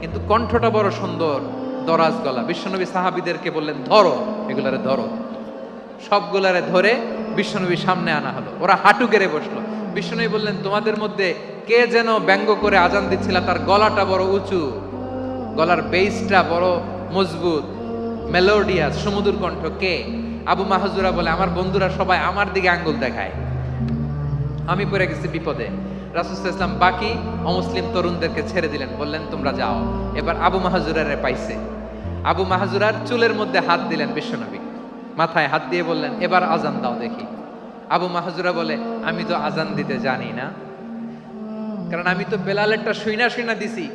কিন্তু কণ্ঠটা বড় সুন্দর, দরাজ গলা। বিশ্বনবী সাহাবিদেরকে বললেন, ধরো, এগুলারে ধরো। সবগুলারে ধরে বিশ্বনবী সামনে আনা হলো। ওরা হাঁটু গেড়ে বসল। বিশ্বনবী বললেন, তোমাদের মধ্যে কে যেন ব্যঙ্গ করে আজান দিচ্ছিল? তার গলাটা বড় উঁচু, গলার বেসটা বড় মজবুত মেলোডিয়াস সমুদ্র কণ্ঠ। কে? আবু মাহজুরা বলে, আমার বন্ধুরা সবাই আমার দিকে আঙ্গুল দেখায়। আমি পড়ে গেছি বিপদে। রাসুল বাকি অমুসলিম তরুণদেরকে ছেড়ে দিলেন, বললেন, তোমরা যাও। এবার আবু মাহাজুরারে পাইছে। আবু মাহাজুরার চুলের মধ্যে হাত দিলেন বিশ্বনবী। মাথায় হাত দিয়ে বললেন, এবার আজান দাও দেখি। আবু মাহাজুরা বলে, আমি তো আজান দিতে জানি না। কারণ আমি তো বেলালেরটা শুইনা শুইনা দিছি।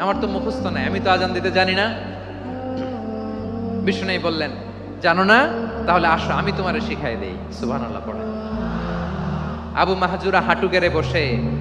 আমার তো মুখস্থ নাই, আমি তো আজান দিতে জানি না। বিষ্ণু বললেন, জানো না? তাহলে আসো, আমি তোমারে শিখাই দেই। সুবহানাল্লাহ পড়ে আবু মাহাজুরা হাঁটু গেড়ে বসে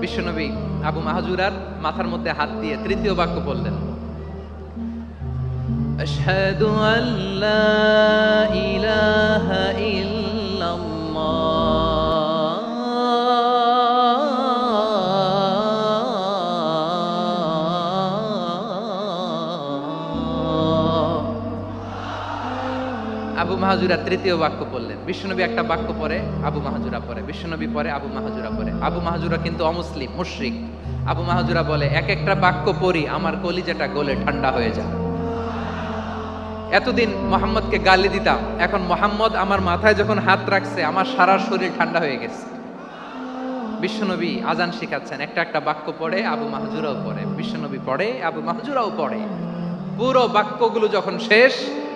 বিশ্বনবী আবু মাহাজুরার মাথার মধ্যে হাত দিয়ে তৃতীয় বাক্য বললেন আশহাদু আল্লা ইলাহা ইল্লাল্লাহ আবু মাহাজুরা তৃতীয় বাক্য পড়লেন। বিশ্বনবী একটা বাক্য পরে আবু মাহাজুরা পরে বিশ্বনবী পরে আবু মাহাজুরা পরে আবু মাহাজুরা কিন্তু অমুসলিম, মুশরিক। আবু মাহাজুরা বলে, এক একটা বাক্য পড়ি, আমার কলিজাটা গলে, ঠান্ডা হয়ে যায়। এতদিন মোহাম্মদকে গালি দিতাম, এখন মোহাম্মদ আমার মাথায় যখন হাত রাখছে, আমার সারা শরীর ঠান্ডা হয়ে গেছে। বিশ্বনবী আজান শিখাচ্ছেন, একটা একটা বাক্য পড়ে, আবু মাহজুরাও পড়ে। বিশ্বনবী পড়ে, আবু মাহজুরাও পড়ে। পুরো বাক্যগুলো যখন শেষ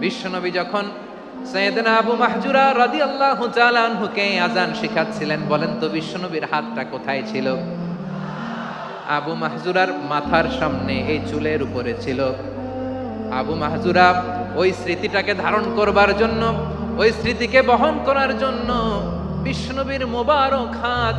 বিশ্বনবী যখন সৈয়দনা আবু মাহজুরা রাদি আল্লাহ আনহুকে আজান শিখাচ্ছিলেন, বলেন, তো বিশ্বনবীর হাতটা কোথায় ছিল? আবু মাহজুরার মাথার সামনে এই চুলের উপরে ছিল। আবু মাহজুরা ওই স্মৃতিটাকে ধারণ করবার জন্য, ওই স্মৃতিকে বহন করার জন্য বিষ্ণবীর মোবারক হাত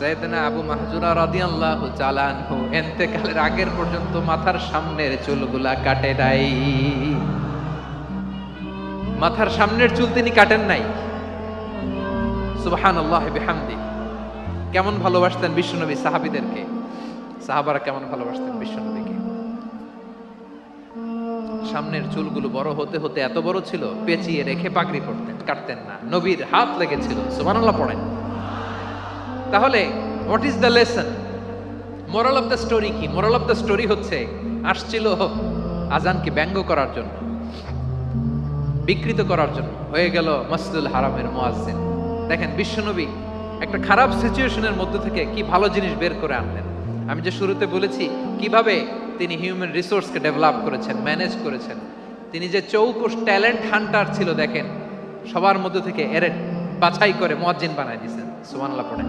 সৈয়দনা আবু মাহজুরা রাদিয়াল্লাহু তাআলা আনহু ইন্তেকালের আগের পর্যন্ত মাথার সামনের চুলগুলা কাটে নাই। মাথার সামনের চুল তিনি কাটেন নাই। সুবহানাল্লাহ বিহামদি। কেমন ভালোবাসতেন বিশ্বনবী সাহাবীদেরকে? সাহাবারা কেমন ভালোবাসতেন বিশ্বনবীকে? সামনের চুলগুলো বড় হতে হতে এত বড় ছিল, পেঁচিয়ে রেখে পাগড়ি পড়তেন কাটতেন না। নবীর হাত লেগেছিল। সুবহানাল্লাহ পড়েন। তাহলে what is the lesson moral of the story কি? মোরাল অফ দ্য স্টোরি হচ্ছে, আসছিল আজানকে ব্যঙ্গ করার জন্য, বিকৃত করার জন্য। হয়ে গেল মসজিদুল হারামের মুয়াজ্জিন। দেখেন, বিশ্বনবী একটা খারাপ সিচুয়েশনের মধ্যে থেকে কি ভালো জিনিস বের করে আনলেন। আমি যে শুরুতে বলেছি, কীভাবে তিনি হিউম্যান রিসোর্সকে ডেভেলপ করেছেন, ম্যানেজ করেছেন। তিনি যে চৌকুশ ট্যালেন্ট হান্টার ছিল, দেখেন, সবার মধ্যে থেকে এর বাছাই করে মুয়াজ্জিন বানাই দিয়েছেন। সুবহানাল্লাহ, পড়েন।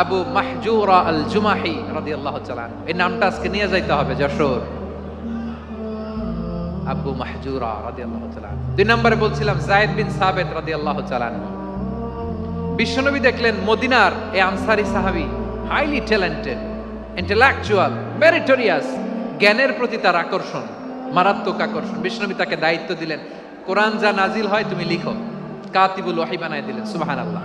আবু মাহজুরা আল জুমাহি রাদিয়াল্লাহু তাআলা। এই নামটা আজকে নিয়ে যাইতে হবে, যশোর আবু মাহজুরা রাদিয়াল্লাহু তাআলা। দুই নম্বরে বলছিলাম, জায়েদ বিন সাবেত রাদিয়াল্লাহু তাআলা। বিশ্বনবী দেখলেন মদিনার এই আনসারি সাহাবি হাইলি ট্যালেন্টেড ইন্টেলেকচুয়াল মেরিটোরিয়াস জ্ঞানের প্রতি তার আকর্ষণ, মারাত্মক আকর্ষণ বিশ্বনবী তাকে দায়িত্ব দিলেন, কোরআন যা নাজিল হয় তুমি লিখো কাতিবুল ওয়াহি বানায় দিলেন, সুবহানাল্লাহ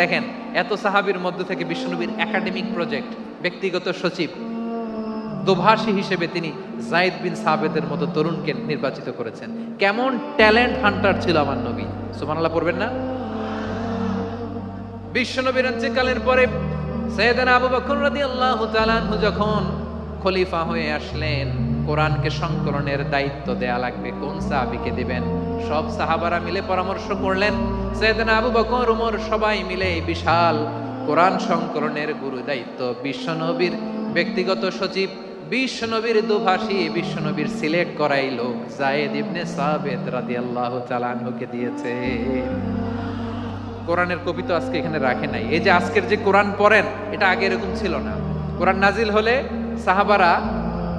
দেখেন, এত সাহাবীর মধ্য থেকে বিশ্বনবীর একাডেমিক প্রজেক্ট, ব্যক্তিগত সচিব, দোভাষী হিসেবে তিনি জায়েদ বিন সাবেদের মতো তরুণকে নির্বাচিত করেছেন। কেমন ট্যালেন্ট হান্টার ছিল আমার নবী, সুবহানাল্লাহ পড়বেন না? বিশ্বনবীর অন্ত্যকালের পরে সৈয়দানা আবু বকর রাদিয়াল্লাহু তাআলা যখন খলিফা হয়ে আসলেন কোরআনকে সংকলনের দায়িত্ব দেয়া লাগবে। কোন সাহাবীকে দিবেন? সব সাহাবারা মিলে পরামর্শ করলেন, সৈয়দানা আবু বকর, উমর সবাই মিলে বিশাল কোরআন সংকলনের গুরু দায়িত্ব। বিশ্বনবীর ব্যক্তিগত সচিব বিশ্বনবীর দুভাষী বিশ্বনবীর সিলেক্ট করাই লোক। জায়েদ ইবনে সাবেদ রাদিয়াল্লাহু তাআলা আনহুকে দিয়েছে। কোরআনের কপি তো আজকে এখানে রাখে নাই। এই যে আজকের যে কোরআন পড়েন, এটা আগে এরকম ছিল না। কোরআন নাজিল হলে সাহাবারা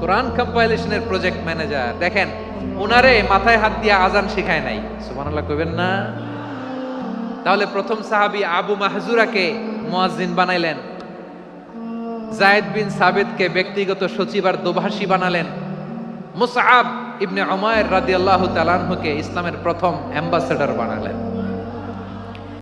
কোরআন কম্পাইলেশনের প্রজেক্ট ম্যানেজার দেখেন ওনারে মাথায় হাত দিয়ে আজান শেখায় নাই। সুবহানাল্লাহ, কইবেন না? তাহলে প্রথম সাহাবী আবু মাহজুরাকে মুয়াজ্জিন বানাইলেন। জায়েদ বিন সাবেদকে ব্যক্তিগত সচিব আর দোভাষী বানালেন। মুসআব ইবনে উমায়ের রাদিয়াল্লাহু তাআলাকে ইসলামের প্রথম অ্যাম্বাসেডর বানালেন।